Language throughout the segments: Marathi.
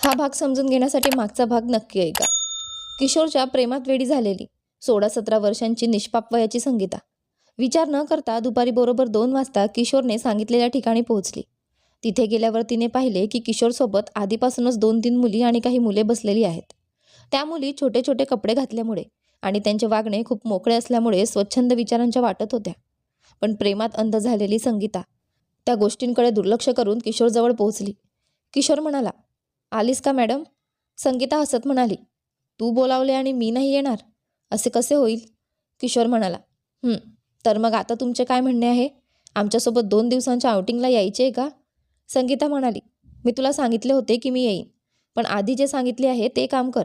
हा भाग समजून घेण्यासाठी मागचा भाग नक्की ऐका. किशोरच्या प्रेमात वेडी झालेली सोळा सतरा वर्षांची निष्पाप वयाची संगीता. विचार न करता दुपारी बरोबर दोन वाजता किशोरने सांगितलेल्या ठिकाणी पोहोचली. तिथे गेल्यावर तिने पाहिले की किशोरसोबत आधीपासूनच दोन तीन मुली आणि काही मुले बसलेली आहेत. त्या मुली छोटे छोटे कपडे घातल्यामुळे आणि त्यांचे वागणे खूप मोकळे असल्यामुळे स्वच्छंद विचारांच्या वाटत होत्या. पण प्रेमात अंध झालेली संगीता त्या गोष्टींकडे दुर्लक्ष करून किशोरजवळ पोहोचली. किशोर म्हणाला आलीस का मॅडम? संगीता हसत म्हणाली. तू बोलावले आणि मी नाही येणार. असे कसे होईल? किशोर म्हणाला. तर मग आता तुमचे काय म्हणणे आहे? आमच्यासोबत दोन दिवसांच्या आउटिंगला यायचे आहे का? संगीता म्हणाली. मी तुला सांगितले होते की मी येईन. पण आधी जे सांगितले आहे ते काम कर.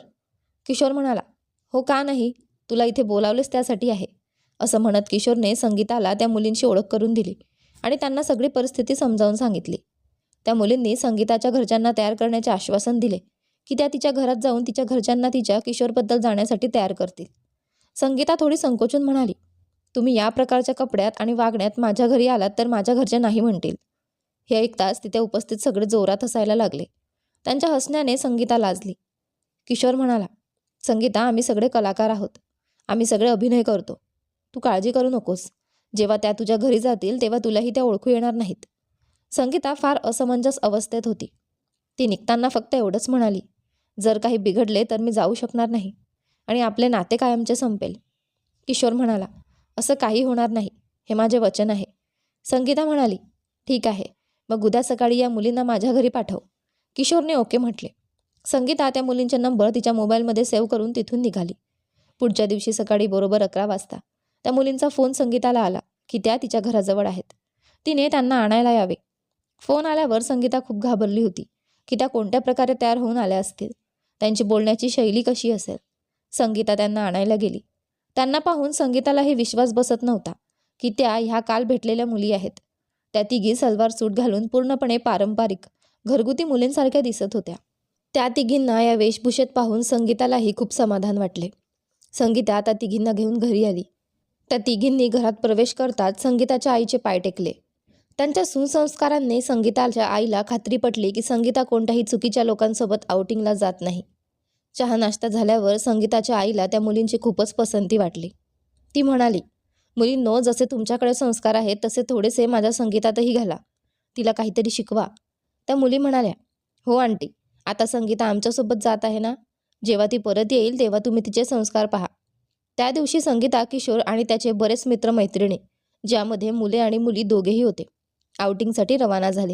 किशोर म्हणाला. हो का नाही? तुला इथे बोलावलेच त्यासाठी आहे. असं म्हणत किशोरने संगीताला त्या मुलींशी ओळख करून दिली आणि त्यांना सगळी परिस्थिती समजावून सांगितली. त्या मुलींनी संगीताच्या घरच्यांना तयार करण्याचे आश्वासन दिले की त्या तिच्या घरात जाऊन तिच्या घरच्यांना तिच्या किशोरबद्दल जाण्यासाठी तयार करतील. संगीता थोडी संकोचून म्हणाली तुम्ही या प्रकारच्या कपड्यात आणि वागण्यात माझ्या घरी आलात तर माझ्या घरचे नाही म्हणतील. हे ऐकताच तिथे उपस्थित सगळे जोरात हसायला लागले. त्यांच्या हसण्याने संगीता लाजली. किशोर म्हणाला संगीता आम्ही सगळे कलाकार आहोत. आम्ही सगळे अभिनय करतो. तू काळजी करू नकोस. जेव्हा त्या तुझ्या घरी जातील तेव्हा तुलाही त्या ओळखू येणार नाहीत. संगीता फार असमंजस अवस्थेत होती. ती निघताना फक्त एवढंच म्हणाली जर काही बिघडले तर मी जाऊ शकणार नाही आणि आपले नाते कायमचे संपेल. किशोर म्हणाला असं काही होणार नाही हे माझे वचन आहे. संगीता म्हणाली ठीक आहे मग उद्या सकाळी या मुलींना माझ्या घरी पाठव. किशोरने ओके म्हटले. संगीता त्या मुलींचे नंबर तिच्या मोबाईलमध्ये सेव्ह करून तिथून निघाली. पुढच्या दिवशी सकाळी बरोबर अकरा वाजता त्या मुलींचा फोन संगीताला आला की त्या तिच्या घराजवळ आहेत. तिने त्यांना आणायला यावे. फोन आल्यावर संगीता खूप घाबरली होती की त्या कोणत्या प्रकारे तयार होऊन आल्या असतील. त्यांची बोलण्याची शैली कशी असेल? संगीता त्यांना आणायला गेली. त्यांना पाहून संगीतालाही विश्वास बसत नव्हता की त्या ह्या काल भेटलेल्या मुली आहेत. त्या तिघी सलवार सूट घालून पूर्णपणे पारंपरिक घरगुती मुलींसारख्या दिसत होत्या. त्या तिघींना या वेशभूषेत पाहून संगीतालाही खूप समाधान वाटले. संगीता आता तिघींना घेऊन घरी आली. त्या तिघींनी घरात प्रवेश करताच संगीताच्या आईचे पाय टेकले. त्यांच्या सुसंस्कारांनी संगीताच्या आईला खात्री पटली की संगीता कोणत्याही चुकीच्या लोकांसोबत आउटिंगला जात नाही. चहा नाश्ता झाल्यावर संगीताच्या आईला त्या मुलींची खूपच पसंती वाटली. ती म्हणाली मुलींनो जसे तुमच्याकडे संस्कार आहेत तसे थोडेसे माझ्या संगीतातही घाला. तिला काहीतरी शिकवा. त्या मुली म्हणाल्या हो आंटी आता संगीता आमच्यासोबत जात आहे ना? जेव्हा ती परत येईल तेव्हा तुम्ही तिचे संस्कार पहा. त्या दिवशी संगीता किशोर आणि त्याचे बरेच मित्रमैत्रिणी ज्यामध्ये मुले आणि मुली दोघेही होते. आउटिंगसाठी रवाना झाले.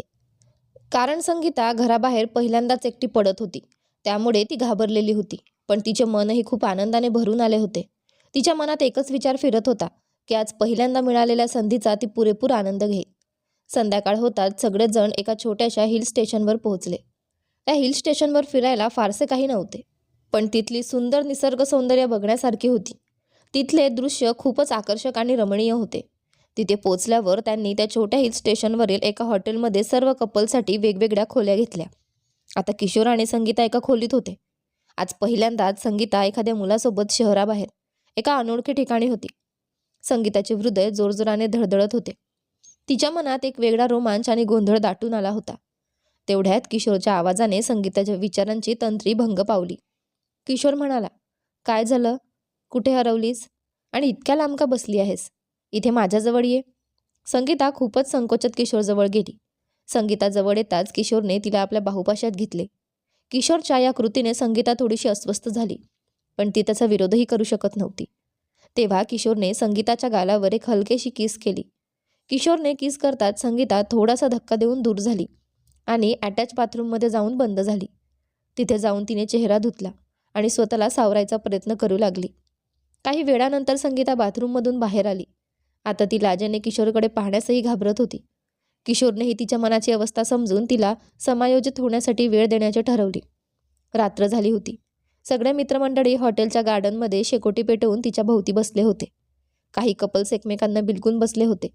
कारण संगीता घराबाहेर पहिल्यांदाच एकटी पडत होती. त्यामुळे ती घाबरलेली होती. पण तिचे मनही खूप आनंदाने भरून आले होते. तिच्या मनात एकच विचार फिरत होता की आज पहिल्यांदा मिळालेल्या संधीचा ती पुरेपूर आनंद घेईल. संध्याकाळ होताच सगळेजण एका छोट्याशा हिल स्टेशनवर पोहोचले. त्या हिल स्टेशनवर फिरायला फारसे काही नव्हते. पण तिथली सुंदर निसर्ग सौंदर्य बघण्यासारखी होती. तिथले दृश्य खूपच आकर्षक आणि रमणीय होते. तिथे पोचल्यावर त्यांनी त्या छोट्या हिल स्टेशनवरील एका हॉटेलमध्ये सर्व कपलसाठी वेगवेगळ्या खोल्या घेतल्या. आता किशोर आणि संगीता एका खोलीत होते. आज पहिल्यांदाच संगीता एखाद्या मुलासोबत शहराबाहेर एका अनोळखी ठिकाणी होती. संगीताचे हृदय जोरजोराने धडधडत होते. तिच्या मनात एक वेगळा रोमांच आणि गोंधळ दाटून आला होता. तेवढ्यात किशोरच्या आवाजाने संगीताच्या विचारांची तंत्री भंग पावली. किशोर म्हणाला काय झालं? कुठे हरवलीस? आणि इतक्या लांब का बसली आहेस? इथे माझ्याजवळ ये. संगीता खूपच संकोचत किशोरजवळ गेली. संगीताजवळ येताच किशोरने तिला आपल्या बाहुपाशात घेतले. किशोरच्या या कृतीने संगीता थोडीशी अस्वस्थ झाली पण ती त्याचा विरोधही करू शकत नव्हती. तेव्हा किशोरने संगीताच्या गालावर एक हलकेशी किस केली. किशोरने किस करताच संगीता थोडासा धक्का देऊन दूर झाली आणि अटॅच बाथरूममध्ये जाऊन बंद झाली. तिथे जाऊन तिने चेहरा धुतला आणि स्वतःला सावरायचा प्रयत्न करू लागली. काही वेळानंतर संगीता बाथरूममधून बाहेर आली. आता ती लाजेने किशोरकडे पाहण्यासही घाबरत होती. किशोरनेही तिच्या मनाची अवस्था समजून तिला समायोजित होण्यासाठी वेळ देण्याचे ठरवले. रात्र झाली होती. सगळे मित्रमंडळी हॉटेलच्या गार्डनमध्ये शेकोटी पेटवून तिच्या भोवती बसले होते. काही कपल्स एकमेकांना बिलकून बसले होते.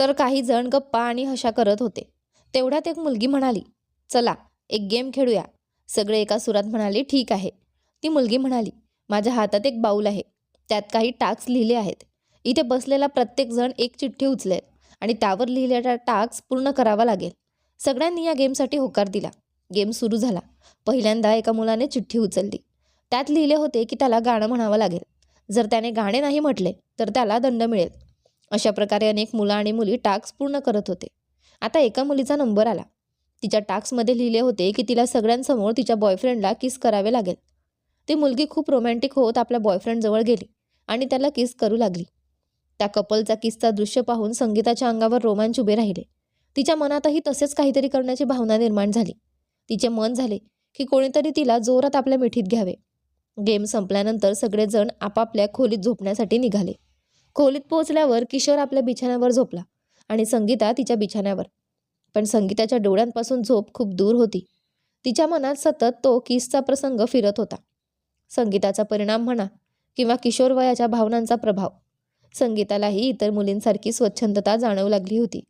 तर काही जण गप्पा आणि हशा करत होते. तेवढ्यात एक मुलगी म्हणाली चला एक गेम खेळूया. सगळे एका सुरात म्हणाले ठीक आहे. ती मुलगी म्हणाली माझ्या हातात एक बाऊल आहे. त्यात काही टाक्स लिहिले आहेत. इथे बसलेला प्रत्येकजण एक चिठ्ठी उचलेल आणि त्यावर लिहिलेला टास्क पूर्ण करावा लागेल. सगळ्यांनी या गेमसाठी होकार दिला. गेम सुरू झाला. पहिल्यांदा एका मुलाने चिठ्ठी उचलली. त्यात लिहिले होते की त्याला गाणं म्हणावं लागेल. जर त्याने गाणे नाही म्हटले तर त्याला दंड मिळेल. अशा प्रकारे अनेक मुलं आणि मुली टास्क पूर्ण करत होते. आता एका मुलीचा नंबर आला. तिच्या टास्कमध्ये लिहिले होते की तिला सगळ्यांसमोर तिच्या बॉयफ्रेंडला किस करावे लागेल. ती मुलगी खूप रोमॅन्टिक होत आपल्या बॉयफ्रेंडजवळ गेली आणि त्याला किस करू लागली. त्या कपलचा किस्सा दृश्य पाहून संगीताच्या अंगावर रोमांच उभे राहिले. तिच्या मनातही तसेच काहीतरी करण्याची भावना निर्माण झाली. तिचे मन झाले की कोणीतरी तिला जोरात आपल्या मिठीत घ्यावे. गेम संपल्यानंतर सगळेजण आपापल्या खोलीत झोपण्यासाठी निघाले. खोलीत पोहोचल्यावर किशोर आपल्या बिछाण्यावर झोपला आणि संगीता तिच्या बिछाण्यावर. पण संगीताच्या डोळ्यांपासून झोप खूप दूर होती. तिच्या मनात सतत तो किसचा प्रसंग फिरत होता. संगीताचा परिणाम म्हणा किंवा किशोर वयाच्या भावनांचा प्रभाव. संगीतालाही इतर मुलींसारखी स्वच्छंदता जाणवू लागली होती.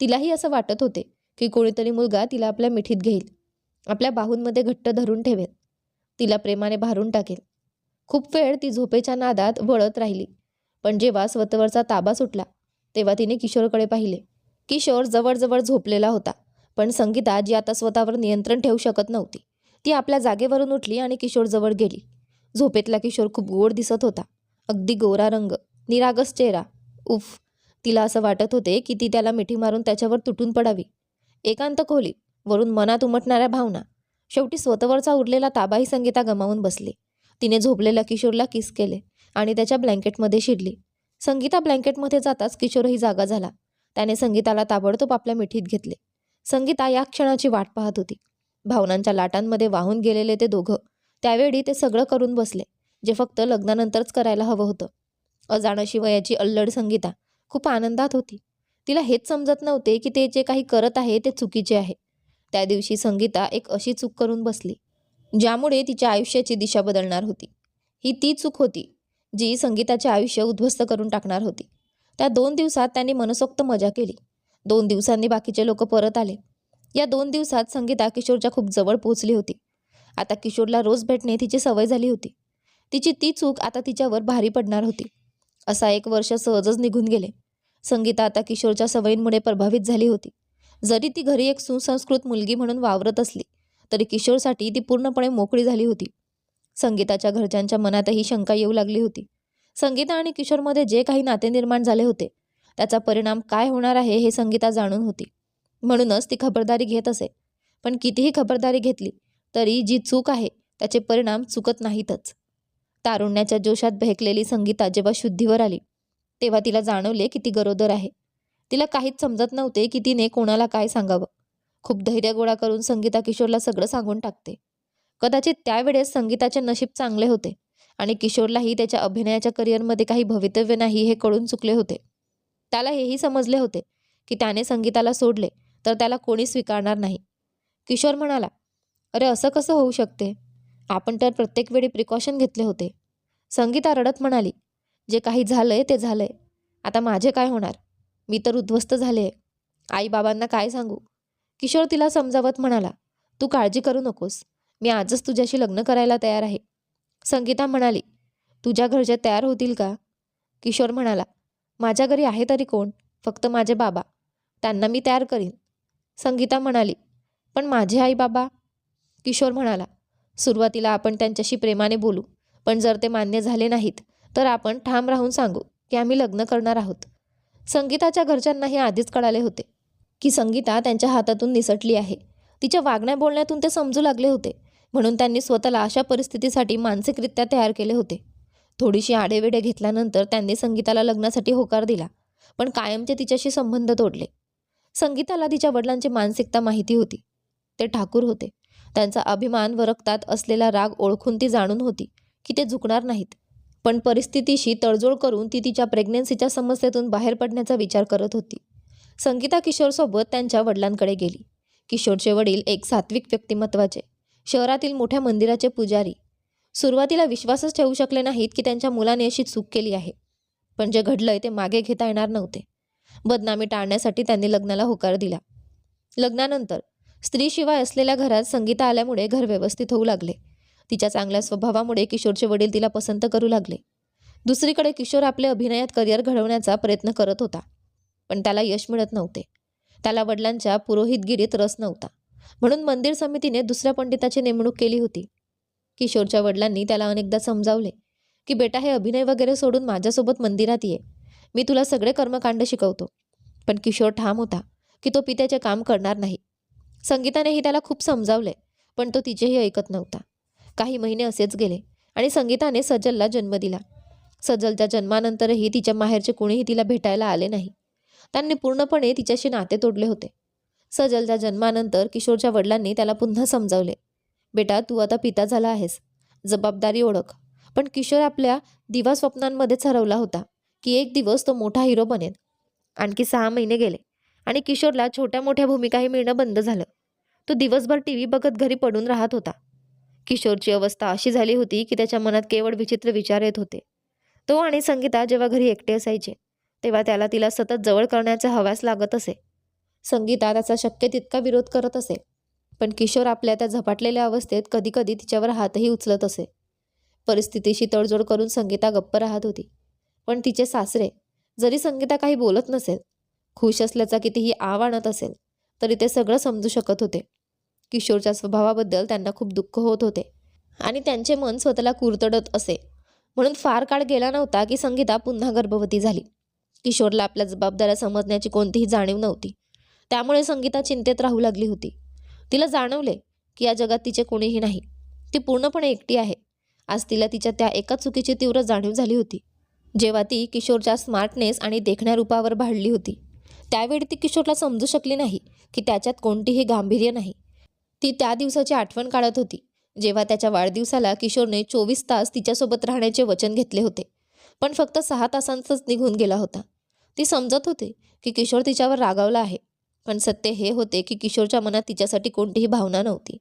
तिलाही असं वाटत होते की कोणीतरी मुलगा तिला आपल्या मिठीत घेईल. आपल्या बाहूंमध्ये घट्ट धरून ठेवेल. तिला प्रेमाने भारून टाकेल. खूप वेळ ती झोपेच्या नादात वळत राहिली. पण जेव्हा स्वतःवरचा ताबा सुटला तेव्हा तिने किशोरकडे पाहिले. किशोर जवळजवळ झोपलेला होता पण संगीता जी आता स्वतःवर नियंत्रण ठेवू शकत नव्हती ती आपल्या जागेवरून उठली आणि किशोरजवळ गेली. झोपेतला किशोर खूप गोड दिसत होता. अगदी गोरा रंग. निरागस चेहरा. उफ तिला असं वाटत होते की ती त्याला मिठी मारून त्याच्यावर तुटून पडावी. एकांत खोली वरून मनात उमटणाऱ्या भावना. शेवटी स्वतःवरचा उरलेला ताबाही संगीता गमावून बसली. तिने झोपलेल्या किशोरला किस केले आणि त्याच्या ब्लँकेटमध्ये शिरली. संगीता ब्लँकेटमध्ये जाताच किशोरही जागा झाला. त्याने संगीताला ताबडतोब आपल्या मिठीत घेतले. संगीता या क्षणाची वाट पाहत होती. भावनांच्या लाटांमध्ये वाहून गेलेले ते दोघं. त्यावेळी ते सगळं करून बसले जे फक्त लग्नानंतरच करायला हवं होतं. अजाणशी वयाची अल्लड संगीता. खूप आनंदात होती. तिला हेच समजत नव्हते की ते जे काही करत आहे ते चुकीचे आहे. त्या दिवशी संगीता एक अशी चूक करून बसली ज्यामुळे तिच्या आयुष्याची दिशा बदलणार होती. ही ती चूक होती जी संगीताचे आयुष्य उद्ध्वस्त करून टाकणार होती. त्या दोन दिवसात त्यांनी मनसोक्त मजा केली. दोन दिवसांनी बाकीचे लोक परत आले. या दोन दिवसात संगीता किशोरच्या खूप जवळ पोहोचली होती. आता किशोरला रोज भेटणे तिची सवय झाली होती. तिची ती चूक आता तिच्यावर भारी पडणार होती. असा एक वर्ष सहजच निघून गेले. संगीता आता किशोरच्या सवयींमुळे प्रभावित झाली होती. जरी ती घरी एक सुसंस्कृत मुलगी म्हणून वावरत असली तरी किशोरसाठी ती पूर्णपणे मोकळी झाली होती. संगीताच्या घरच्यांच्या मनातही शंका येऊ लागली होती. संगीता आणि किशोरमध्ये जे काही नाते निर्माण झाले होते त्याचा परिणाम काय होणार आहे हे संगीता जाणून होती. म्हणूनच ती खबरदारी घेत असे. पण कितीही खबरदारी घेतली तरी जी चूक आहे त्याचे परिणाम चुकत नाहीतच. तारुण्याच्या जोशात बहकलेली संगीता जेव्हा शुद्धीवर आली. तेव्हा तिला जाणवले की ती गरोदर आहे. तिला काहीच समजत नव्हते की तिने कोणाला काय सांगावं. खूप धैर्य गोळा करून संगीता किशोरला सगळं सांगून टाकते. कदाचित त्यावेळेस संगीताचे नशीब चांगले होते आणि किशोरलाही त्याच्या अभिनयाच्या करिअरमध्ये काही भवितव्य नाही हे कळून चुकले होते. त्याला हेही समजले होते की त्याने संगीताला सोडले तर त्याला कोणी स्वीकारणार नाही. किशोर म्हणाला अरे असं कसं होऊ शकते? आपण तर प्रत्येक वेळी प्रिकॉशन घेतले होते. संगीता रडत म्हणाली जे काही झालंय ते झालंय. आता माझे काय होणार? मी तर उद्ध्वस्त झाले आहे. आईबाबांना काय सांगू? किशोर तिला समजावत म्हणाला तू काळजी करू नकोस. मी आजच तुझ्याशी लग्न करायला तयार आहे. संगीता म्हणाली तुझ्या घरचे तयार होतील का? किशोर म्हणाला माझ्या घरी आहे तरी कोण? फक्त माझे बाबा. त्यांना मी तयार करीन. संगीता म्हणाली पण माझे आई बाबा किशोर म्हणाला सुरुवातीला आपण त्यांच्याशी प्रेमाने बोलू. पण जर ते मान्य झाले नाहीत तर आपण ठाम राहून सांगू की आम्ही लग्न करणार आहोत. संगीताच्या घरच्यांनाही आधीच कळाले होते की संगीता त्यांच्या हातातून निसटली आहे. तिच्या वागण्या बोलण्यातून ते समजू लागले होते. म्हणून त्यांनी स्वतःला अशा परिस्थितीसाठी मानसिकरित्या तयार केले होते. थोडीशी आडेवेडे घेतल्यानंतर त्यांनी संगीताला लग्नासाठी होकार दिला पण कायमचे तिच्याशी संबंध तोडले. संगीताला तिच्या वडिलांची मानसिकता माहिती होती. ते ठाकूर होते. त्यांचा अभिमान व रक्तात असलेला राग ओळखून ती जाणून होती की ते झुकणार नाहीत. पण परिस्थितीशी तडजोड करून ती तिच्या प्रेग्नेन्सीच्या समस्येतून बाहेर पडण्याचा विचार करत होती. संगीता किशोरसोबत त्यांच्या वडिलांकडे गेली. किशोरचे वडील एक सात्विक व्यक्तिमत्वाचे शहरातील मोठ्या मंदिराचे पुजारी. सुरुवातीला विश्वासच ठेवू शकले नाहीत की त्यांच्या मुलाने अशी चूक केली आहे. पण जे घडलंय ते मागे घेता येणार नव्हते. बदनामी टाळण्यासाठी त्यांनी लग्नाला होकार दिला. लग्नानंतर स्त्रीशिवाय असलेल्या घरात संगीता आल्यामुळे घर व्यवस्थित होऊ लागले. तिच्या चांगल्या स्वभावामुळे किशोरचे वडील तिला पसंत करू लागले. दुसरीकडे किशोर आपले अभिनयात करिअर घडवण्याचा प्रयत्न करत होता पण त्याला यश मिळत नव्हते. त्याला वडिलांच्या पुरोहितगिरीत रस नव्हता. म्हणून मंदिर समितीने दुसऱ्या पंडिताची नेमणूक केली होती. किशोरच्या वडिलांनी त्याला अनेकदा समजावले की बेटा हे अभिनय वगैरे सोडून माझ्यासोबत मंदिरात ये. मी तुला सगळे कर्मकांड शिकवतो. पण किशोर ठाम होता की तो पित्याचे काम करणार नाही. संगीतानेही त्याला खूप समजावले पण तो तिचेही ऐकत नव्हता. काही महिने असेच गेले आणि संगीताने सजलला जन्म दिला. सजलच्या जन्मानंतरही तिच्या माहेरचे कोणीही तिला भेटायला आले नाही. त्यांनी पूर्णपणे तिच्याशी नाते तोडले होते. सजलच्या जन्मानंतर किशोरच्या वडिलांनी त्याला पुन्हा समजावले बेटा तू आता पिता झाला आहेस. जबाबदारी ओळख. पण किशोर आपल्या दिवा स्वप्नांमध्येच हरवला होता की एक दिवस तो मोठा हिरो बनेल. आणखी सहा महिने गेले. आणि किशोरला छोट्या मोठ्या भूमिकाही मिळणं बंद झालं. तो दिवसभर टी व्ही बघत घरी पडून राहत होता. किशोरची अवस्था अशी झाली होती की त्याच्या मनात केवळ विचित्र विचार येत होते. तो आणि संगीता जेव्हा घरी एकटे असायचे तेव्हा त्याला तिला सतत जवळ करण्याचा हव्यास लागत असे. संगीता त्याचा शक्य तितका विरोध करत असे पण किशोर आपल्या त्या झपाटलेल्या अवस्थेत कधीकधी तिच्यावर हातही उचलत असे. परिस्थितीशी तडजोड करून संगीता गप्प राहत होती. पण तिचे सासरे जरी संगीता काही बोलत नसेल खुश असल्याचा कितीही आव आणत असेल तरी ते सगळं समजू शकत होते. किशोरच्या स्वभावाबद्दल त्यांना खूप दुःख होत होते. आणि त्यांचे मन स्वतःला कुरतडत असे. म्हणून फार काळ गेला नव्हता की संगीता पुन्हा गर्भवती झाली. किशोरला आपल्या जबाबदाऱ्या समजण्याची कोणतीही जाणीव नव्हती. त्यामुळे संगीता चिंतेत राहू लागली होती. तिला जाणवले की या जगात तिचे कोणीही नाही. ती पूर्णपणे एकटी आहे. आज तिला तिच्या त्या एका चुकीची तीव्र जाणीव झाली होती. जेव्हा ती किशोरच्या स्मार्टनेस आणि देखण्या रूपावर भाडली होती. त्यावेळी ती किशोरला समजू शकली नाही की त्याच्यात कोणतीही गांभीर्य नाही. ती त्या दिवसाची आठवण काढत होती जेव्हा त्याच्या वाढदिवसाला किशोरने चोवीस तास तिच्यासोबत राहण्याचे वचन घेतले होते पण फक्त सहा तासांचाच निघून गेला होता. ती समजत होते की किशोर तिच्यावर रागावला आहे पण सत्य हे होते की किशोरच्या मनात तिच्यासाठी कोणतीही भावना नव्हती.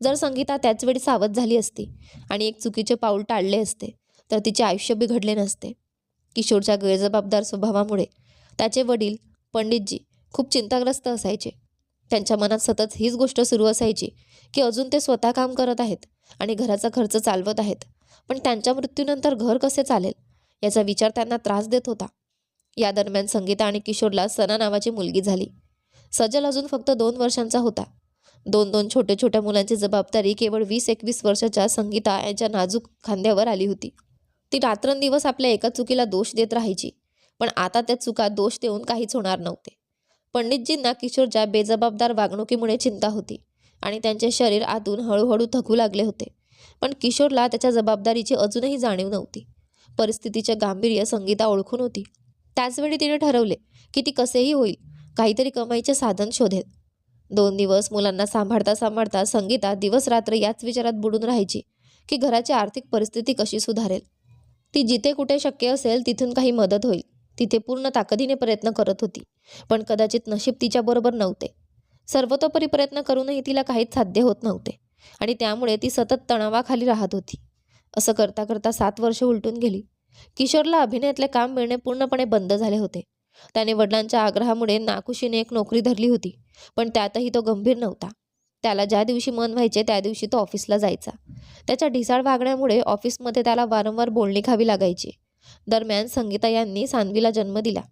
जर संगीता त्याच वेळी सावध झाली असती आणि एक चुकीचे पाऊल टाळले असते तर तिचे आयुष्य बिघडले नसते. किशोरच्या गैरजबाबदार स्वभावामुळे त्याचे वडील पंडितजी खूप चिंताग्रस्त असायचे. त्यांच्या मनात सतत हीच गोष्ट सुरू असायची की अजून ते स्वतः काम करत आहेत आणि घराचा खर्च चालवत आहेत. पण त्यांच्या मृत्यूनंतर घर कसे चालेल याचा विचार त्यांना त्रास देत होता. या दरम्यान संगीता आणि किशोरला सना नावाची मुलगी झाली. सजल अजून फक्त दोन वर्षांचा होता. दोन दोन छोट्या छोट्या मुलांची जबाबदारी केवळ वीस एकवीस वर्षाच्या संगीता यांच्या नाजूक खांद्यावर आली होती. ती रात्रंदिवस आपल्या एका चुकीला दोष देत राहायची. पण आता त्या चुका दोष देऊन काहीच होणार नव्हते. पंडितजींना किशोरच्या बेजबाबदार वागणुकीमुळे चिंता होती आणि त्यांचे शरीर आतून हळूहळू थकू लागले होते. पण किशोरला त्याच्या जबाबदारीची अजूनही जाणीव नव्हती. परिस्थितीचे गांभीर्य संगीता ओळखून होती. त्याचवेळी तिने ठरवले की ती कसेही होईल काहीतरी कमाईचे साधन शोधेल. दोन दिवस मुलांना सांभाळता सांभाळता संगीता दिवस रात्र याच विचारात बुडून राहायची की घराची आर्थिक परिस्थिती कशी सुधारेल. ती जिथे कुठे शक्य असेल तिथून काही मदत होईल. तिथे पूर्ण ताकदीने प्रयत्न करत होती पण कदाचित नशीब तिच्याबरोबर नव्हते. सर्वतोपरी प्रयत्न करूनही तिला काहीच साध्य होत नव्हते आणि त्यामुळे ती सतत तणावाखाली राहत होती. असं करता करता सात वर्ष उलटून गेली. किशोरला अभिनयातले काम मिळणे पूर्णपणे बंद झाले होते. त्याने वडिलांच्या आग्रहामुळे नाकुशीने एक नोकरी धरली होती पण त्यातही तो गंभीर नव्हता. त्याला ज्या दिवशी मन व्हायचे त्या दिवशी तो ऑफिसला जायचा. त्याच्या ढिसाळ वागण्यामुळे ऑफिसमध्ये त्याला वारंवार बोलणी खावी लागायची. दरम्यान संगीता यांनी सानवीला जन्म दिला.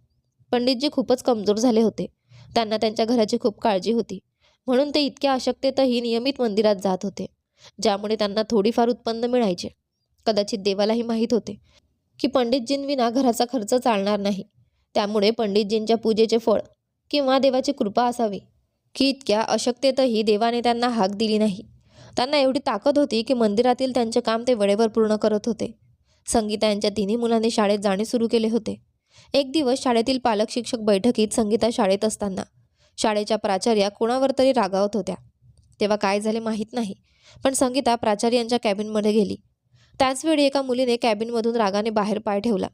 पंडितजी खूपच कमजोर झाले होते. त्यांना त्यांच्या घराची खूप काळजी होती. म्हणून ते इतक्या अशक्तेतही नियमित मंदिरात जात होते ज्यामुळे त्यांना थोडीफार उत्पन्न मिळायचे. कदाचित देवालाही माहीत होते की पंडितजींविना घराचा खर्च चालणार नाही. त्यामुळे पंडितजींच्या पूजेचे फळ किंवा देवाची कृपा असावी की इतक्या अशक्तेतही देवाने त्यांना हाक दिली नाही. त्यांना एवढी ताकद होती की मंदिरातील त्यांचे काम ते वेळेवर पूर्ण करत होते. संगीता यांच्या तिन्ही मुलांनी शाळेत जाणे सुरू केले होते. एक दिवस शाळेतील पालक शिक्षक बैठकीत संगीता शाळेत असताना शाळेच्या प्राचार्या कोणावर तरी रागावत होत्या. तेव्हा काय झाले माहीत नाही पण संगीता प्राचार्यांच्या कॅबिनमध्ये गेली. त्याचवेळी एका मुलीने कॅबिनमधून रागाने बाहेर पाय ठेवला.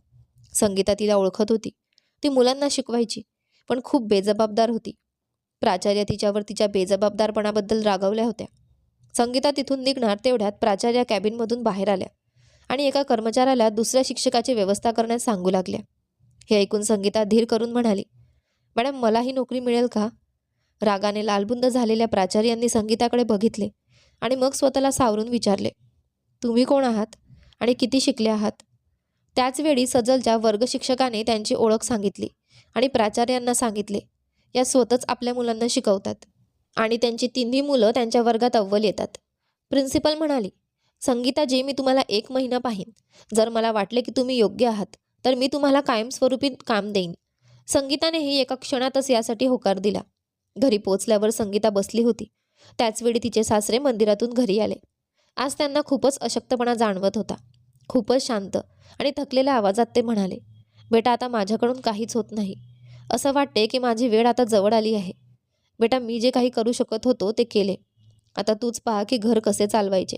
संगीता तिला ओळखत होती. ती मुलांना शिकवायची पण खूप बेजबाबदार होती. प्राचार्य तिच्यावर तिच्या बेजबाबदारपणाबद्दल रागावल्या होत्या. संगीता तिथून निघणार तेवढ्यात प्राचार्या कॅबिनमधून बाहेर आल्या. आणि एका कर्मचाऱ्याला दुसऱ्या शिक्षकाची व्यवस्था करण्यास सांगू लागल्या. हे ऐकून संगीता धीर करून म्हणाली मॅडम मला ही नोकरी मिळेल का? रागाने लालबुंद झालेल्या प्राचार्यांनी संगीताकडे बघितले आणि मग स्वतःला सावरून विचारले तुम्ही कोण आहात आणि किती शिकले आहात? त्याचवेळी सजलच्या वर्गशिक्षकाने त्यांची ओळख सांगितली आणि प्राचार्यांना सांगितले या स्वतःच आपल्या मुलांना शिकवतात आणि त्यांची तिन्ही मुलं त्यांच्या वर्गात अव्वल येतात. प्रिन्सिपल म्हणाली संगीताजी मी तुम्हाला एक महिना पाहीन. जर मला वाटले की तुम्ही योग्य आहात तर मी तुम्हाला कायमस्वरूपी काम देईन. संगीतानेही एका क्षणातच यासाठी होकार दिला. घरी पोचल्यावर संगीता बसली होती. त्याचवेळी तिचे सासरे मंदिरातून घरी आले. आज त्यांना खूपच अशक्तपणा जाणवत होता. खूपच शांत आणि थकलेल्या आवाजात ते म्हणाले बेटा आता माझ्याकडून काहीच होत नाही. असं वाटते की माझी वेळ आता जवळ आली आहे. बेटा मी जे काही करू शकत होतो ते केले. आता तूच पहा की घर कसे चालवायचे.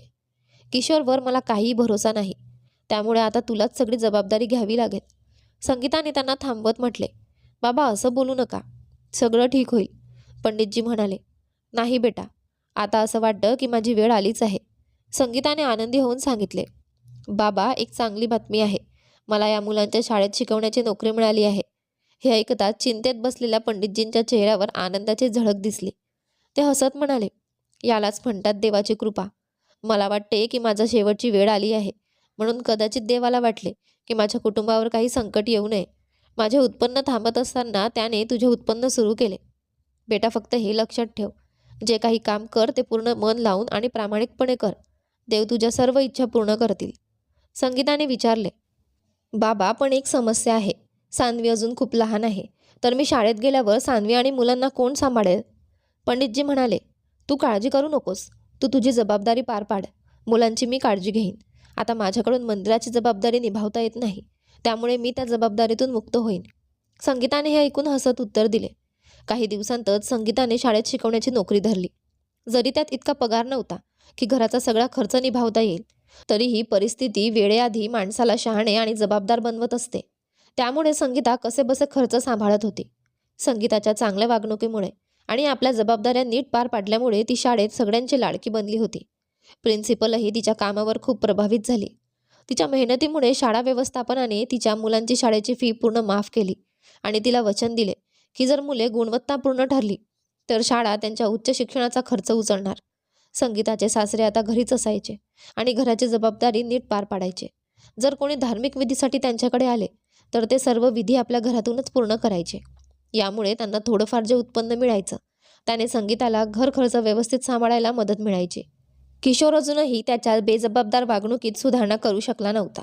किशोरवर मला काहीही भरोसा नाही. त्यामुळे आता तुलाच सगळी जबाबदारी घ्यावी लागेल. संगीताने त्यांना थांबवत म्हटले बाबा असं बोलू नका. सगळं ठीक होईल. पंडितजी म्हणाले नाही बेटा. आता असं वाटतं की माझी वेळ आलीच आहे. संगीताने आनंदी होऊन सांगितले बाबा एक चांगली बातमी आहे. मला या मुलांच्या शाळेत शिकवण्याची नोकरी मिळाली आहे. हे ऐकताच चिंतेत बसलेल्या पंडितजींच्या चेहऱ्यावर आनंदाची झळक दिसली. ते हसत म्हणाले यालाच म्हणतात देवाची कृपा. मला वाटते की माझा शेवटची वेळ आली आहे. म्हणून कदाचित देवाला वाटले की माझ्या कुटुंबावर काही संकट येऊ नये. माझे उत्पन्न थांबत असताना त्याने तुझे उत्पन्न सुरू केले. बेटा फक्त हे लक्षात ठेव. जे काही काम कर ते पूर्ण मन लावून आणि प्रामाणिकपणे कर. देव तुझ्या सर्व इच्छा पूर्ण करतील. संगीताने विचारले बाबा पण एक समस्या आहे. सानवी अजून खूप लहान आहे. तर मी शाळेत गेल्यावर सानवी आणि मुलांना कोण सांभाळेल? पंडितजी म्हणाले तू काळजी करू नकोस. तू तुझी जबाबदारी पार पाड. मुलांची मी काळजी घेईन. आता माझ्याकडून मंदिराची जबाबदारी निभावता येत नाही. त्यामुळे मी त्या जबाबदारीतून मुक्त होईन. संगीताने हे ऐकून हसत उत्तर दिले. काही दिवसांतच संगीताने शाळेत शिकवण्याची नोकरी धरली. जरी त्यात इतका पगार नव्हता की घराचा सगळा खर्च निभावता येईल तरीही परिस्थिती वेळेआधी माणसाला शहाणे आणि जबाबदार बनवत असते. त्यामुळे संगीता कसेबसे खर्च सांभाळत होती. संगीताच्या चांगल्या वागणुकीमुळे आणि आपल्या जबाबदाऱ्या नीट पार पाडल्यामुळे ती शाळेत सगळ्यांची लाडकी बनली होती. प्रिन्सिपलही तिच्या कामावर खूप प्रभावित झाली. तिच्या मेहनतीमुळे शाळा व्यवस्थापनाने तिच्या मुलांची शाळेची फी पूर्ण माफ केली आणि तिला वचन दिले की जर मुले गुणवत्तापूर्ण ठरली तर शाळा त्यांच्या उच्च शिक्षणाचा खर्च उचलणार. संगीताचे सासरे आता घरीच असायचे आणि घराची जबाबदारी नीट पार पाडायचे. जर कोणी धार्मिक विधीसाठी त्यांच्याकडे आले तर ते सर्व विधी आपल्या घरातूनच पूर्ण करायचे. यामुळे त्यांना थोडंफार जे उत्पन्न मिळायचं त्याने संगीताला घरखर्च व्यवस्थित सांभाळायला मदत मिळायची. किशोर अजूनही त्याच्या बेजबाबदार वागणुकीत सुधारणा करू शकला नव्हता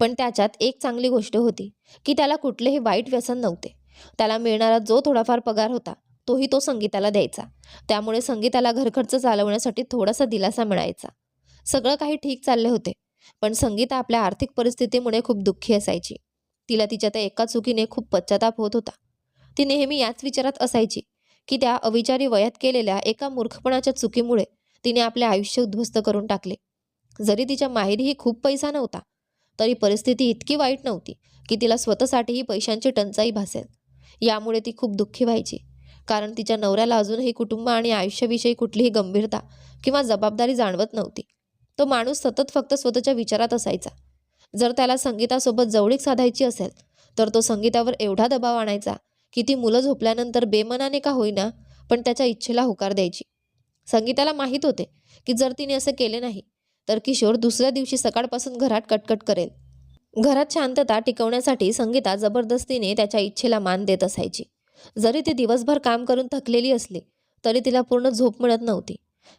पण त्याच्यात एक चांगली गोष्ट होती की त्याला कुठलेही वाईट व्यसन नव्हते. त्याला मिळणारा जो थोडाफार पगार होता तोही तो संगीताला द्यायचा. त्यामुळे संगीताला घरखर्च चालवण्यासाठी थोडासा दिलासा मिळायचा. सगळं काही ठीक चालले होते पण संगीता आपल्या आर्थिक परिस्थितीमुळे खूप दुःखी असायची. तिला तिच्या त्या एका चुकीने खूप पश्चाताप होत होता. ती नेहमी याच विचारात असायची की त्या अविचारी वयात केलेल्या एका मूर्खपणाच्या चुकीमुळे तिने आपले आयुष्य उद्ध्वस्त करून टाकले. जरी तिच्या माहेरीही खूप पैसा नव्हता तरी परिस्थिती इतकी वाईट नव्हती की तिला स्वतःसाठीही पैशांची टंचाई भासेल. यामुळे ती खूप दुःखी व्हायची कारण तिच्या नवऱ्याला अजूनही कुटुंब आणि आयुष्याविषयी कुठलीही गंभीरता किंवा जबाबदारी जाणवत नव्हती. तो माणूस सतत फक्त स्वतःच्या विचारात असायचा. जर त्याला संगीतासोबत जवळीक साधायची असेल तर तो संगीतावर एवढा दबाव आणायचा की ती मुलं झोपल्यानंतर बेमनाने का होईना पण त्याच्या इच्छेला होकार द्यायची. संगीताला माहीत होते की जर तिने असं केले नाही तर किशोर दुसऱ्या दिवशी सकाळपासून घरात कटकट करेल. घरात शांतता टिकवण्यासाठी संगीता जबरदस्तीने त्याच्या इच्छेला मान देत असायची. जरी ती दिवसभर काम करून थकलेली असली तरी तिला पूर्ण झोप मिळत नव्हती.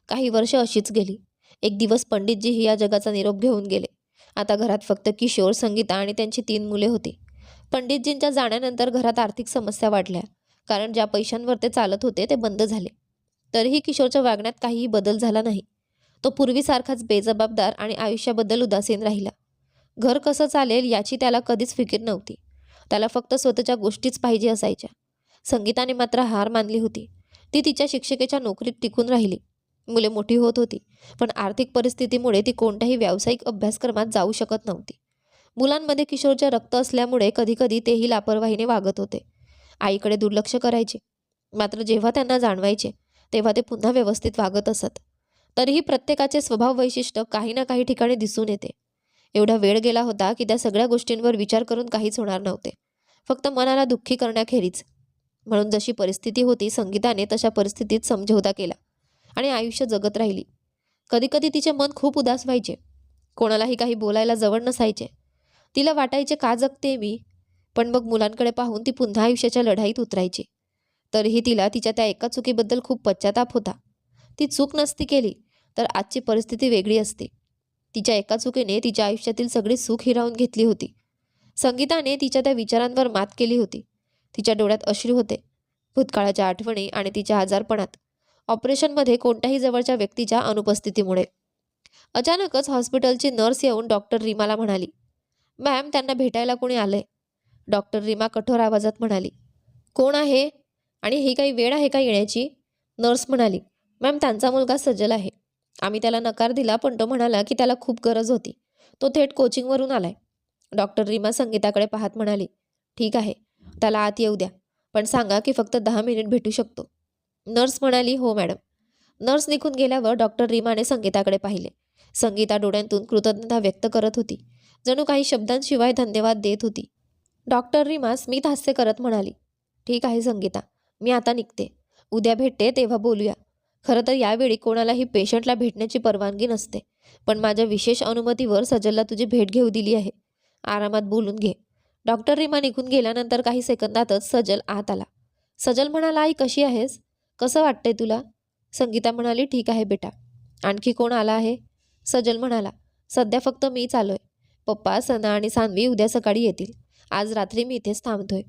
काही वर्ष अशीच गेली. एक दिवस पंडितजीही या जगाचा निरोप घेऊन गेले. आता घरात फक्त किशोर संगीता आणि त्यांची तीन मुले होती. पंडितजींच्या जाण्यानंतर घरात आर्थिक समस्या वाढल्या कारण ज्या पैशांवर ते चालत होते ते बंद झाले. तरीही किशोरच्या वागण्यात काहीही बदल झाला नाही. तो पूर्वीसारखाच बेजबाबदार आणि आयुष्याबद्दल उदासीन राहिला. घर कसं चालेल याची त्याला कधीच फिकीर नव्हती. त्याला फक्त स्वतःच्या गोष्टीच पाहिजे असायच्या. संगीताने मात्र हार मानली होती. ती तिच्या शिक्षिकेच्या नोकरीत टिकून राहिली. मुले मोठी होत होती पण आर्थिक परिस्थितीमुळे ती कोणत्याही व्यावसायिक अभ्यासक्रमात जाऊ शकत नव्हती. मुलांमध्ये किशोरच्या रक्त असल्यामुळे कधीकधी तेही लापरवाहीने वागत होते. आईकडे दुर्लक्ष करायचे. मात्र जेव्हा त्यांना जाणवायचे तेव्हा ते पुन्हा व्यवस्थित वागत असत. तरीही प्रत्येकाचे स्वभाव वैशिष्ट्य काही ना काही ठिकाणी दिसून येते. एवढा वेळ गेला होता की त्या सगळ्या गोष्टींवर विचार करून काहीच होणार नव्हते. फक्त मनाला दुःखी करण्याखेरीज. म्हणून जशी परिस्थिती होती संगीताने तशा परिस्थितीत समझोता केला आणि आयुष्य जगत राहिली. कधीकधी तिचे मन खूप उदास व्हायचे. कोणालाही काही बोलायला जवळ नसायचे. तिला वाटायचे का जगते मी पण मग मुलांकडे पाहून ती पुन्हा आयुष्याच्या लढाईत उतरायची. तरीही तिला तिच्या त्या एका चुकीबद्दल खूप पश्चाताप होता. ती चूक नसती केली तर आजची परिस्थिती वेगळी असते. तिच्या एका चुकीने तिच्या आयुष्यातील सगळी सुख हिरावून घेतली होती. संगीताने तिच्या त्या विचारांवर मात केली होती. तिच्या डोळ्यात अश्रू होते. भूतकाळाच्या आठवणी आणि तिच्या आजारपणात. ऑपरेशनमध्ये कोणत्याही जवळच्या व्यक्तीच्या अनुपस्थितीमुळे. अचानकच हॉस्पिटलची नर्स येऊन डॉक्टर रीमाला म्हणाली मॅम त्यांना भेटायला कोणी आलंय? डॉक्टर रीमा कठोर आवाजात म्हणाली. कोण आहे? आणि ही काही वेळ आहे का येण्याची? नर्स म्हणाली. मॅम त्यांचा मुलगा सज्जल आहे. आम्ही त्याला नकार दिला पण तो म्हणाला की त्याला खूप गरज होती. तो थेट कोचिंगवरून आलाय. डॉक्टर रीमा संगीताकडे पाहत म्हणाली. ठीक आहे. त्याला आत येऊ द्या. पण सांगा की फक्त दहा मिनिट भेटू शकतो. नर्स म्हणाली हो मॅडम. नर्स निघून गेल्यावर डॉक्टर रीमाने संगीताकडे पाहिले. संगीता डोळ्यांतून कृतज्ञता व्यक्त करत होती. जणू काही शब्दांशिवाय धन्यवाद देत होती. डॉक्टर रिमा स्मित हास्य करत म्हणाली ठीक आहे संगीता मी आता निघते. उद्या भेटते तेव्हा बोलूया. खरं तर यावेळी कोणालाही पेशंटला भेटण्याची परवानगी नसते पण माझ्या विशेष अनुमतीवर सजलला तुझी भेट घेऊ दिली आहे. आरामात बोलून घे. डॉक्टर रिमा निघून गेल्यानंतर काही सेकंदातच सजल आत आला. सजल म्हणाला आई कशी आहेस? कसं वाटतंय तुला? संगीता म्हणाली ठीक आहे बेटा. आणखी कोण आला आहे? सजल म्हणाला सध्या फक्त मीच आलोय. पप्पा सना आणि सानवी उद्या सकाळी येतील. आज रात्री मी इथेच थांबतोय.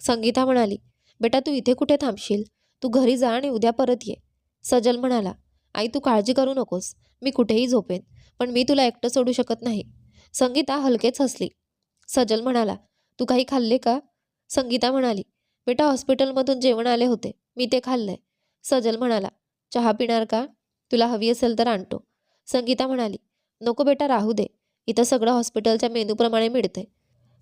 संगीता म्हणाली बेटा तू इथे कुठे थांबशील? तू घरी जा आणि उद्या परत ये. सजल म्हणाला आई तू काळजी करू नकोस. मी कुठेही झोपेन पण मी तुला एकटं सोडू शकत नाही. संगीता हलकेच हसली. सजल म्हणाला तू काही खाल्ले का? संगीता म्हणाली बेटा हॉस्पिटलमधून जेवण आले होते. मी ते खाल्लंय. सजल म्हणाला चहा पिणार का? तुला हवी असेल तर आणतो. संगीता म्हणाली नको बेटा राहू दे. इथं सगळं हॉस्पिटलच्या मेनूप्रमाणे मिळतंय.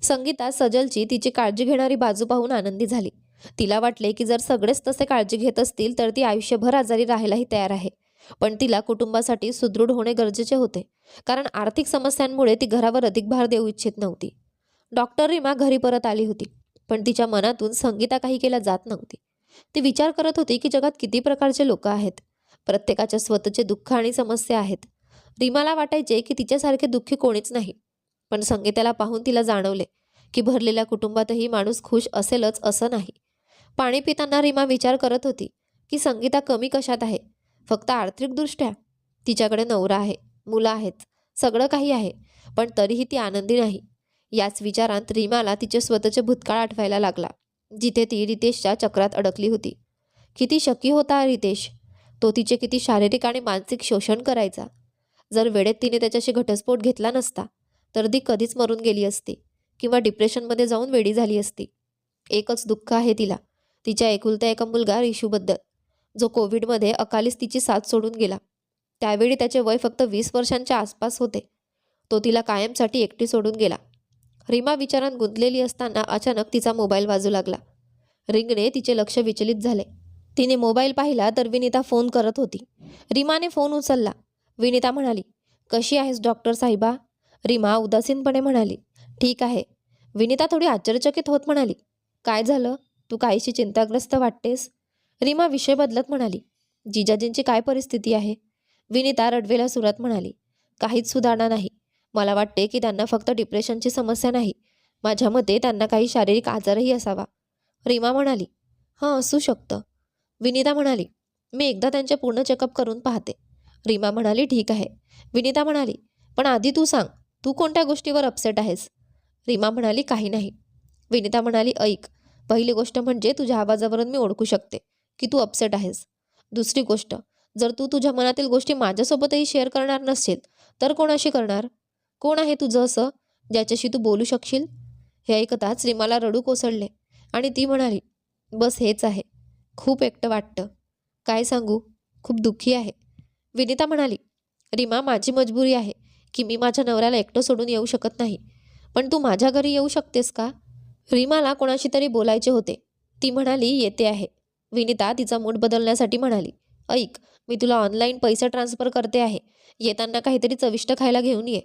संगीता सजलची तिची काळजी घेणारी बाजू पाहून आनंदी झाली. तिला वाटले की जर सगळेच तसे काळजी घेत असतील तर ती आयुष्यभर आजारी राहायलाही तयार आहे. पण तिला कुटुंबासाठी सुदृढ होणे गरजेचे होते. कारण आर्थिक समस्यांमुळे ती घरावर अधिक भार देऊ इच्छित नव्हती. डॉक्टर रिमा घरी परत आली होती पण तिच्या मनातून संगीता काही केल्या जात नव्हती. ती विचार करत होती की जगात किती प्रकारचे लोक आहेत. प्रत्येकाच्या स्वतःचे दुःख आणि समस्या आहेत. रीमाला वाटायचे की तिच्यासारखे दुःखी कोणीच नाही. पण संगीताला पाहून तिला जाणवले की भरलेल्या कुटुंबातही माणूस खुश असेलच असं नाही. पाणी पिताना रीमा विचार करत होती की संगीता कमी कशात आहे? फक्त आर्थिकदृष्ट्या? तिच्याकडे नवरा आहे मुलं आहेत सगळं काही आहे पण तरीही ती आनंदी नाही. याच विचारांत रीमाला तिचे स्वतःचे भूतकाळ आठवायला लागला जिथे ती रितेशच्या चक्रात अडकली होती. किती शकी होता रितेश? तो तिचे किती शारीरिक आणि मानसिक शोषण करायचा? जर वेळेत तिने त्याच्याशी घटस्फोट घेतला नसता तर ती कधीच मरून गेली असती किंवा डिप्रेशनमध्ये जाऊन वेडी झाली असती. एकच दुःख आहे तिला तिच्या एकुलत्या एका मुलगा रिशूबद्दल. जो कोविडमध्ये अकालीच तिची साथ सोडून गेला. त्यावेळी त्याचे वय फक्त वीस वर्षांच्या आसपास होते. तो तिला कायमसाठी एकटी सोडून गेला. रीमा विचारात गुंतलेली असताना अचानक तिचा मोबाईल वाजू लागला. रिंगणे तिचे लक्ष विचलित झाले. तिने मोबाईल पाहिला तर विनिता फोन करत होती. रीमाने फोन उचलला. विनिता म्हणाली कशी आहेस डॉक्टर साहिबा? रीमा उदासीनपणे म्हणाली ठीक आहे. विनिता थोडी आश्चर्यचकित होत म्हणाली काय झालं? तू काहीशी चिंताग्रस्त वाटतेस? रीमा विषय बदलत म्हणाली जिजाजींची काय परिस्थिती आहे? विनिता रडवेला सुरात म्हणाली काहीच सुधारणा नाही. मला वाटते की त्यांना फक्त डिप्रेशनची समस्या नाही. माझ्या मते त्यांना काही शारीरिक आजारही असावा. रीमा म्हणाली हां असू शकतं. विनिता म्हणाली मी एकदा त्यांचे पूर्ण चेकअप करून पाहते. रीमा म्हणाली ठीक आहे. विनिता म्हणाली पण आधी तू सांग तू कोणत्या गोष्टीवर अपसेट आहेस? रीमा म्हणाली काही नाही. विनिता म्हणाली ऐक पहिली गोष्ट म्हणजे तुझ्या आवाजावरून मी ओळखू शकते की तू अपसेट आहेस. दुसरी गोष्ट जर तू तुझ्या मनातील गोष्टी माझ्यासोबतही शेअर करणार नसेल तर कोणाशी करणार? कोण आहे तुझं असं ज्याच्याशी तू बोलू शकशील? हे ऐकताच रीमाला रडू कोसळले आणि ती म्हणाली बस हेच आहे खूप एकटं वाटतं. काय सांगू? खूप दुःखी आहे. विनिता म्हणाली रीमा माझी मजबुरी आहे की मी माझ्या नवऱ्याला एकटं सोडून येऊ शकत नाही. पण तू माझ्या घरी येऊ शकतेस का? रीमाला कोणाशी तरी बोलायचे होते. ती म्हणाली येते आहे. विनिता तिचा मूड बदलण्यासाठी म्हणाली ऐक मी तुला ऑनलाईन पैसे ट्रान्सफर करते आहे. येताना काहीतरी चविष्ट खायला घेऊन ये.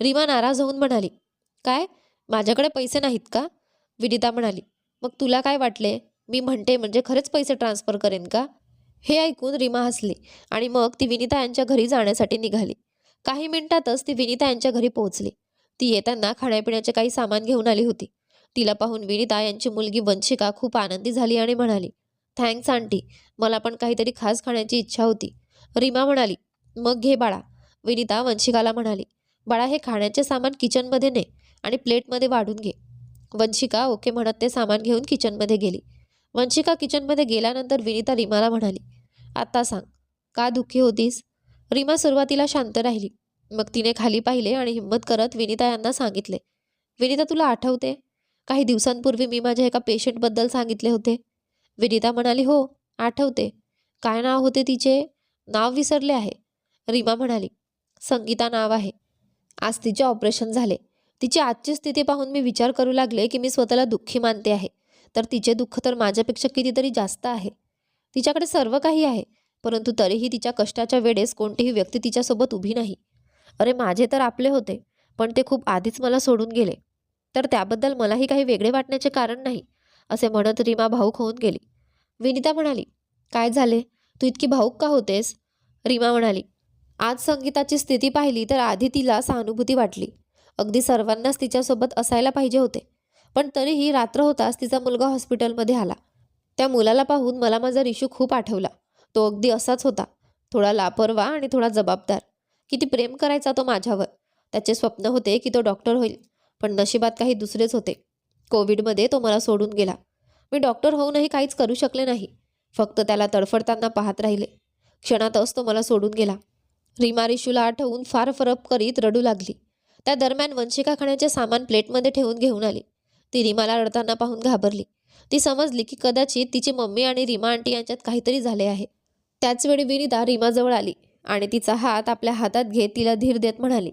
रीमा नाराज होऊन म्हणाली काय? माझ्याकडे पैसे नाहीत का? विनिता म्हणाली मग तुला काय वाटले? मी म्हणते म्हणजे खरंच पैसे ट्रान्सफर करेन का? हे ऐकून रीमा हसली आणि मग ती विनिता यांच्या घरी जाण्यासाठी निघाली. काही मिनिटातच ती विनिता यांच्या घरी पोहोचली. ती येताना खाण्यापिण्याचे काही सामान घेऊन आली होती. तिला पाहून विनिता यांची मुलगी वंशिका खूप आनंदी झाली आणि म्हणाली थँक्स आंटी. मला पण काहीतरी खास खाण्याची इच्छा होती. रीमा म्हणाली मग घे बाळा. विनिता वंशिकाला म्हणाली बाळा हे खाण्याचे सामान किचनमध्ये ने आणि प्लेटमध्ये वाढून घे. वंशिका ओके म्हणत ते सामान घेऊन किचनमध्ये गेली. वंशिका किचनमध्ये गेल्यानंतर विनिता रीमाला म्हणाली आता सांग. का दुःखी होतीस? रीमा सुरुवातीला शांत राहिली. मग तिने खाली पाहिले आणि हिंमत करत विनिता यांना सांगितले. विनिता तुला आठवते? काही दिवसांपूर्वी मी माझ्या एका पेशंटबद्दल सांगितले होते. विनिता म्हणाली हो आठवते. काय नाव होते तिचे? नाव विसरले आहे. रीमा म्हणाली संगीता नाव आहे. आज तिचे ऑपरेशन झाले. तिची आजची स्थिती पाहून मी विचार करू लागले की मी स्वतःला दुःखी मानते आहे. तर तिचे दुःख तर माझ्यापेक्षा कितीतरी जास्त आहे. तिच्याकडे सर्व काही आहे परंतु तरीही तिच्या कष्टाच्या वेळेस कोणतीही व्यक्ती तिच्यासोबत उभी नाही. अरे माझे तर आपले होते पण ते खूप आधीच मला सोडून गेले. तर त्याबद्दल मलाही काही वेगळे वाटण्याचे कारण नाही असे म्हणत रीमा भाऊक होऊन गेली. विनिता म्हणाली काय झाले? तू इतकी भाऊक का होतेस? रीमा म्हणाली आज संगीताची स्थिती पाहिली तर आधी तिला सहानुभूती वाटली. अगदी सर्वांनाच तिच्यासोबत असायला पाहिजे होते. पण तरीही रात्र होताच तिचा मुलगा हॉस्पिटलमध्ये आला. त्या मुलाला पाहून मला माझा रिशू खूप आठवला. तो अगदी असाच होता. थोडा लापरवा आणि थोडा जबाबदार. किती प्रेम करायचा तो माझ्यावर. त्याचे स्वप्न होते की तो डॉक्टर होईल पण नशिबात काही दुसरेच होते. कोविडमध्ये तो मला सोडून गेला. मी डॉक्टर होऊनही काहीच करू शकले नाही. फक्त त्याला तडफडताना पाहत राहिले. क्षणातच तो मला सोडून गेला. रीमा रिशूला आठवून फार फरक करीत रडू लागली. त्या दरम्यान वंशिका खाण्याचे सामान प्लेटमध्ये ठेवून घेऊन आली. ती रीमाला रडताना पाहून घाबरली. ती समजली की कदाचित तिची मम्मी आणि रीमा आंटी यांच्यात काहीतरी झाले आहे. त्याचवेळी विनिता रीमाजवळ आली आणि तिचा हात आपल्या हातात घेत तिला धीर देत म्हणाली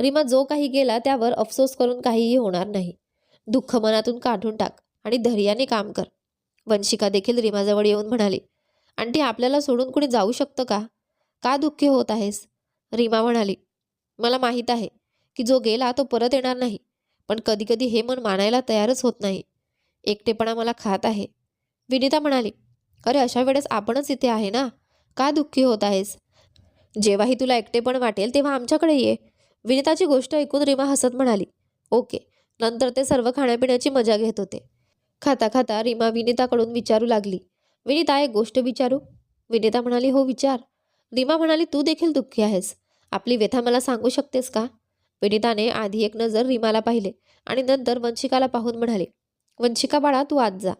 रीमा जो काही गेला त्यावर अफसोस करून काहीही होणार नाही. दुःख मनातून काढून टाक आणि धैर्याने काम कर. वंशिका देखील रीमाजवळ येऊन म्हणाली आंटी आपल्याला सोडून कुणी जाऊ शकतं का? का दुःखी होत आहेस? रीमा म्हणाली मला माहीत आहे की जो गेला तो परत येणार नाही पण कधीकधी हे मन मानायला तयारच होत नाही. एकटेपणा मला खात आहे. विनिता म्हणाली अरे अशा वेळेस आपणच इथे आहे ना? का दुःखी होत आहेस? जेव्हाही तुला एकटेपण वाटेल तेव्हा आमच्याकडे ये. विनिताची गोष्ट ऐकून रीमा हसत म्हणाली ओके. नंतर ते सर्व खाण्यापिण्याची मजा घेत होते. खाता खाता रीमा विनिताकडून विचारू लागली विनिता एक गोष्ट विचारू? विनिता म्हणाली हो विचार. रीमा म्हणाली तू देखील दुःखी आहेस. आपली व्यथा मला सांगू शकतेस का? विनिताने आधी एक नजर रीमाला पाहिले आणि नंतर वंशिकाला पाहून म्हणाले वंशिका बाळा तू आज जा.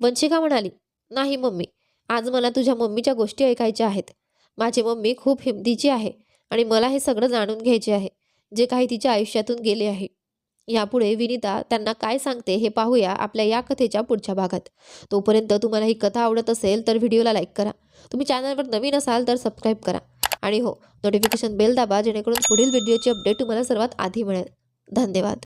वंशिका म्हणाली नाही मम्मी आज मला तुझ्या मम्मीच्या गोष्टी ऐकायच्या आहेत. माझी मम्मी खूप हिमतीची आहे आणि मला हे सगळं जाणून घ्यायचे आहे जे काही तिच्या आयुष्यातून गेले आहे. यापुढे विनिता त्यांना काय सांगते हे पाहूया आपल्या या कथेच्या पुढच्या भागात. तोपर्यंत तुम्हाला ही कथा आवडत असेल तर व्हिडिओला लाईक करा. तुम्ही चॅनलवर नवीन असाल तर सबस्क्राईब करा. आणि हो नोटिफिकेशन बेल दाबा जेणेकरून पुढील व्हिडिओची अपडेट तुम्हाला सर्वात आधी मिळेल. धन्यवाद.